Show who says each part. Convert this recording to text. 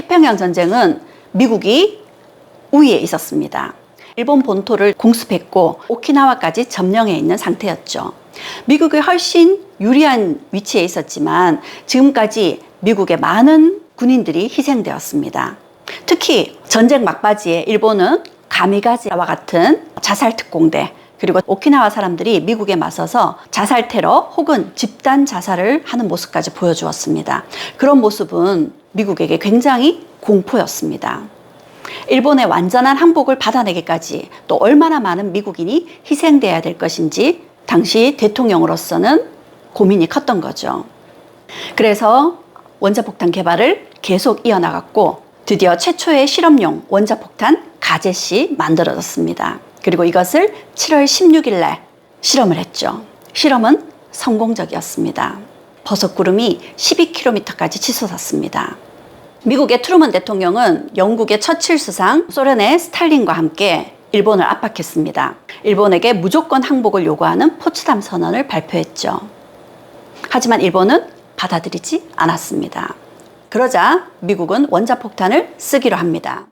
Speaker 1: 태평양 전쟁은 미국이 우위에 있었습니다. 일본 본토를 공습했고 오키나와까지 점령해 있는 상태였죠. 미국이 훨씬 유리한 위치에 있었지만 지금까지 미국의 많은 군인들이 희생되었습니다. 특히 전쟁 막바지에 일본은 가미가지와 같은 자살 특공대 그리고 오키나와 사람들이 미국에 맞서서 자살 테러 혹은 집단 자살을 하는 모습까지 보여주었습니다. 그런 모습은 미국에게 굉장히 공포였습니다. 일본의 완전한 항복을 받아내기까지 또 얼마나 많은 미국인이 희생돼야 될 것인지 당시 대통령으로서는 고민이 컸던 거죠. 그래서 원자폭탄 개발을 계속 이어나갔고 드디어 최초의 실험용 원자폭탄 가젯이 만들어졌습니다. 그리고 이것을 7월 16일 날 실험을 했죠. 실험은 성공적이었습니다. 버섯구름이 12km까지 치솟았습니다. 미국의 트루먼 대통령은 영국의 처칠 수상, 소련의 스탈린과 함께 일본을 압박했습니다. 일본에게 무조건 항복을 요구하는 포츠담 선언을 발표했죠. 하지만 일본은 받아들이지 않았습니다. 그러자 미국은 원자폭탄을 쓰기로 합니다.